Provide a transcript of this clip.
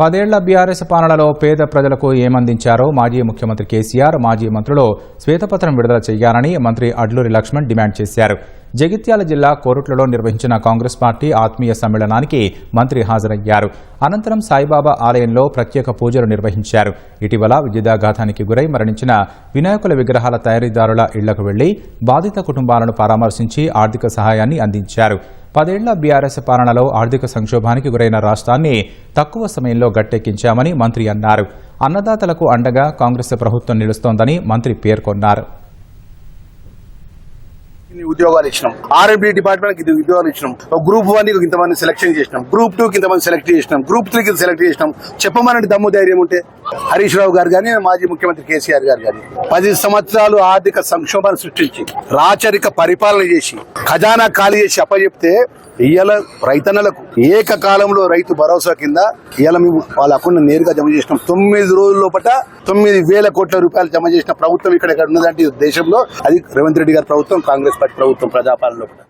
పదేళ్ళ బీఆర్ఎస్ పాలనలో పేద ప్రజలకు ఏమందించారో మాజీ ముఖ్యమంత్రి కేసీఆర్ మాజీ మంత్రులు శ్వేతపత్రం విడుదల చేయాలని మంత్రి అడ్లూరి లక్ష్మణ్ డిమాండ్ చేశారు. జగిత్యాల జిల్లా కోరుట్లలో నిర్వహించిన కాంగ్రెస్ పార్టీ ఆత్మీయ సమ్మేళనానికి మంత్రి హాజరయ్యారు. అనంతరం సాయిబాబా ఆలయంలో ప్రత్యేక పూజలు నిర్వహించారు. ఇటీవల విద్యుదాఘాతానికి గురై మరణించిన వినాయకుల విగ్రహాల తయారీదారుల ఇళ్ళకు వెళ్ళి బాధిత కుటుంబాలను పరామర్శించి ఆర్థిక సహాయాన్ని అందించారు. పదేళ్ళ బీఆర్ఎస్ పాలనలో ఆర్థిక సంక్షోభానికి గురైన రాష్ట్రాన్ని తక్కువ సమయంలో గట్టెక్కించామని మంత్రి అన్నారు. అన్నదాతలకు అండగా కాంగ్రెస్ ప్రభుత్వం నిలుస్తోందని మంత్రి పేర్కొన్నారు. ఉద్యోగాలు ఇచ్చినాం. ఆర్ఎంపీ డిపార్ట్మెంట్కి ఉద్యోగాలు ఇచ్చినాం. గ్రూప్ వన్కి ఇంతమంది సెలెక్షన్ చేసినాం. గ్రూప్ టూ కి ఇంతమంది సెలెక్ట్ చేసినాం. గ్రూప్ త్రీ కి సెలెక్ట్ చేసినాం. చెప్పమనండి దమ్ము ధైర్యం ఉంటే. హరీష్ రావు గారు కానీ మాజీ ముఖ్యమంత్రి కేసీఆర్ గారు కానీ పది సంవత్సరాలు ఆర్థిక సంక్షోభాన్ని సృష్టించి రాచరిక పరిపాలన చేసి ఖజానా ఖాళీ చేసి అప్పచెప్తే ఇయ్యాల రైతన్నలకు ఏకకాలంలో రైతు భరోసా కింద ఇవాళ మేము వాళ్ళ అకౌంట్ నేరుగా జమ చేసినాం. తొమ్మిది రోజుల పట తొమ్మిది వేల కోట్ల రూపాయలు జమ చేసిన ప్రభుత్వం ఇక్కడ ఉన్నదంటే దేశంలో అది రేవంత్ రెడ్డి గారి ప్రభుత్వం కాంగ్రెస్ పార్టీ ప్రభుత్వం ప్రజాపాలన లోపల